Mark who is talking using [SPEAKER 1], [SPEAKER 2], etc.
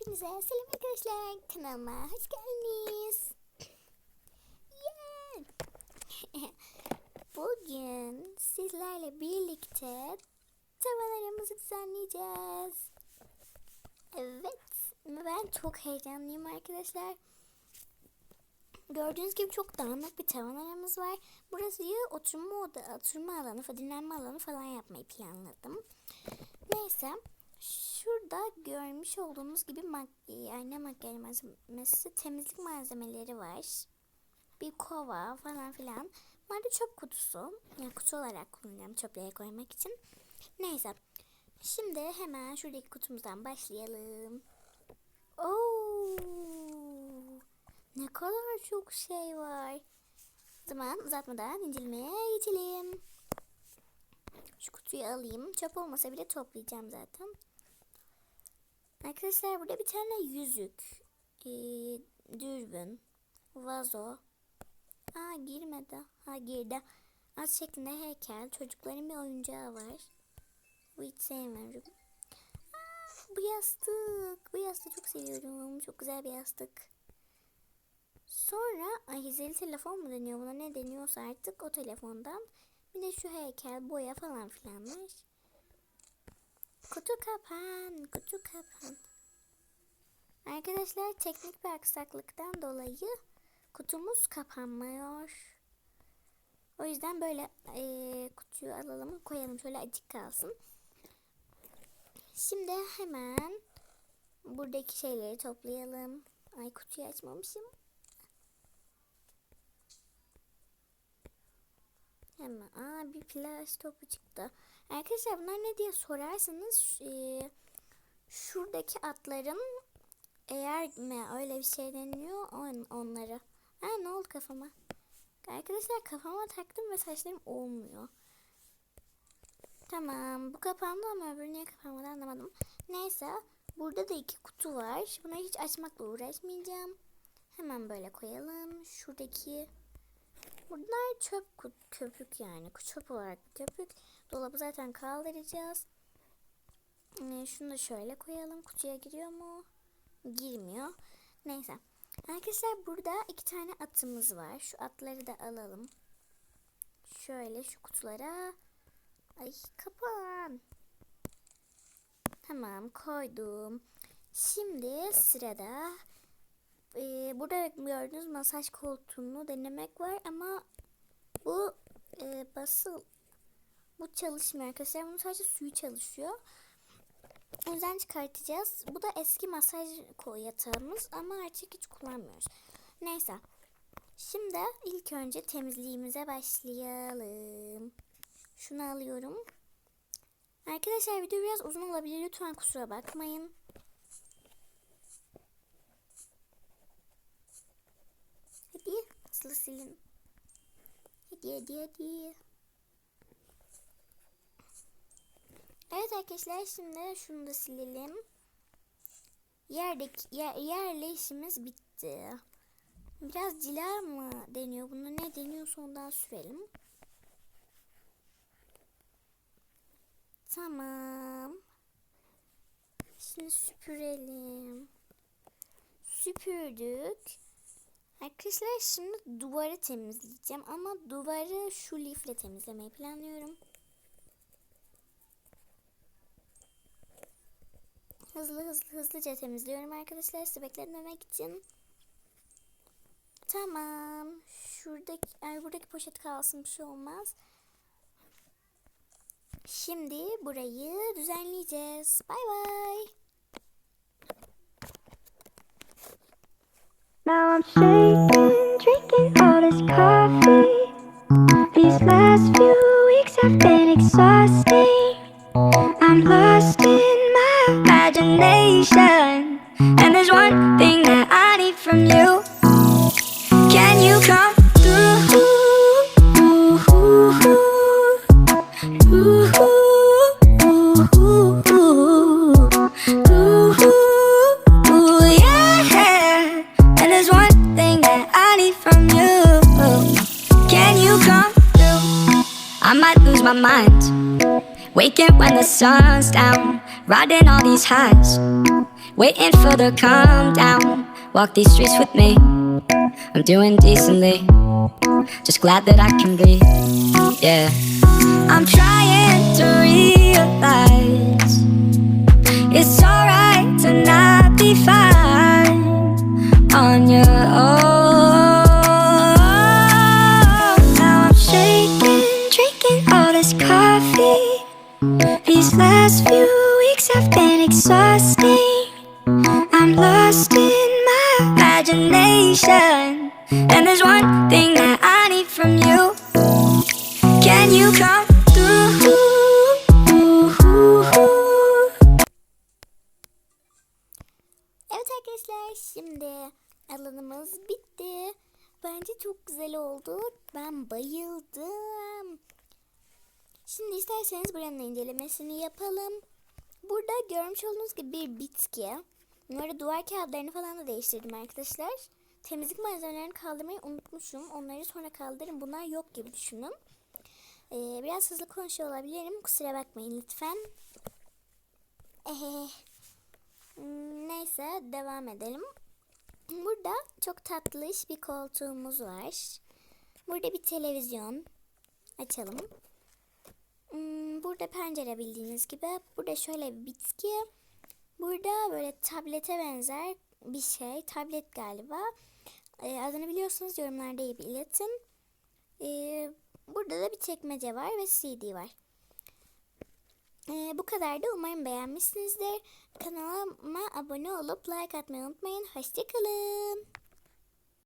[SPEAKER 1] Hepinize selam arkadaşlar. Kanalıma hoş geldiniz. Yeah. Bugün sizlerle birlikte tavalarımızı düzenleyeceğiz. Evet. Ben çok heyecanlıyım arkadaşlar. Gördüğünüz gibi çok dağınık bir tavan aramız var. Burası oturma oda, oturma alanı, dinlenme alanı falan yapmayı planladım. Neyse. Şurada görmüş olduğunuz gibi mak yani makyaj malzemesi, temizlik malzemeleri var. Bir kova falan filan. Bunlar da çöp kutusu. Yani kutu olarak kullanıyorum çöplere koymak için. Neyse. Şimdi hemen şuradaki kutumuzdan başlayalım. Oo! Ne kadar çok şey var. O zaman uzatmadan incelemeye geçelim. Şu kutuyu alayım. Çöp olmasa bile toplayacağım zaten. Arkadaşlar burada bir tane yüzük, ee, dürbün, vazo. Aa girmedi. Ha girdi. Az şeklinde heykel. Çocukların bir oyuncağı var. Bu hiç sevmiyorum. Aa, bu yastık. Bu yastığı çok seviyorum. Çok güzel bir yastık. Sonra ay hizeli telefon mu deniyor buna ne deniyorsa artık o telefondan. Bir de şu heykel boya falan filan var. Kutu kapan, kutu kapan. Arkadaşlar teknik bir aksaklıktan dolayı kutumuz kapanmıyor. O yüzden böyle e, kutuyu alalım koyalım şöyle açık kalsın. Şimdi hemen buradaki şeyleri toplayalım. Ay kutuyu açmamışım. Hemen aa bir plaj topu çıktı. Arkadaşlar bunlar ne diye sorarsanız e, şuradaki atların eğer mi öyle bir şey deniliyor on, onları. Ha ne oldu kafama? Arkadaşlar kafama taktım ve saçlarım olmuyor. Tamam bu kapandı ama öbürü niye kapanmadı anlamadım. Neyse burada da iki kutu var. Bunları hiç açmakla uğraşmayacağım. Hemen böyle koyalım. Şuradaki Bunlar çöp köpük yani. Çöp olarak köpük. Dolabı zaten kaldıracağız. Ee, şunu da şöyle koyalım. Kutuya giriyor mu? Girmiyor. Neyse. Arkadaşlar burada iki tane atımız var. Şu atları da alalım. Şöyle şu kutulara. Ay kapan. Tamam koydum. Şimdi sırada e, burada gördüğünüz masaj koltuğunu denemek var ama bu e, basıl bu çalışmıyor arkadaşlar. Bunun sadece suyu çalışıyor. O yüzden çıkartacağız. Bu da eski masaj yatağımız ama artık hiç kullanmıyoruz. Neyse. Şimdi ilk önce temizliğimize başlayalım. Şunu alıyorum. Arkadaşlar video biraz uzun olabilir. Lütfen kusura bakmayın. Hızlı silin. Hadi hadi hadi. Evet arkadaşlar şimdi şunu da silelim. Yerdeki yer, yerle işimiz bitti. Biraz cila mı deniyor? Bunu ne deniyorsa ondan sürelim. Tamam. Şimdi süpürelim. Süpürdük. Arkadaşlar şimdi duvarı temizleyeceğim ama duvarı şu lifle temizlemeyi planlıyorum. Hızlı hızlı hızlıca temizliyorum arkadaşlar sizi bekletmemek için. Tamam. Şuradaki, ay buradaki poşet kalsın bir şey olmaz. Şimdi burayı düzenleyeceğiz. Bay bay. Now I'm shaking, drinking all this coffee. These last few weeks have been exhausting. I'm lost in my imagination. And there's one thing that I need from you. Can you come I might lose my mind. Waking when the sun's down.
[SPEAKER 2] riding all these highs, waiting for the calm down. Walk these streets with me. I'm doing decently, just glad that I can be. Yeah, I'm trying to realize imagination. And there's one thing that I need from you. Can you come through?
[SPEAKER 1] Evet arkadaşlar şimdi alanımız bitti. Bence çok güzel oldu. Ben bayıldım. Şimdi isterseniz buranın incelemesini yapalım. Burada görmüş olduğunuz gibi bir bitki. Bunları duvar kağıtlarını falan da değiştirdim arkadaşlar. Temizlik malzemelerini kaldırmayı unutmuşum. Onları sonra kaldırırım. Bunlar yok gibi düşünün. Ee, biraz hızlı konuşuyor olabilirim. Kusura bakmayın lütfen. Ehe. Hmm, Neyse devam edelim. Burada çok tatlış bir koltuğumuz var. Burada bir televizyon. Açalım. Hmm, Burada pencere bildiğiniz gibi. Burada şöyle bir bitki. Burada böyle tablete benzer bir şey. Tablet galiba. Ee, adını biliyorsanız yorumlarda iletin. Ee, burada da bir çekmece var ve CD var. Ee, bu kadar da umarım beğenmişsinizdir. Kanalıma abone olup like atmayı unutmayın. Hoşçakalın.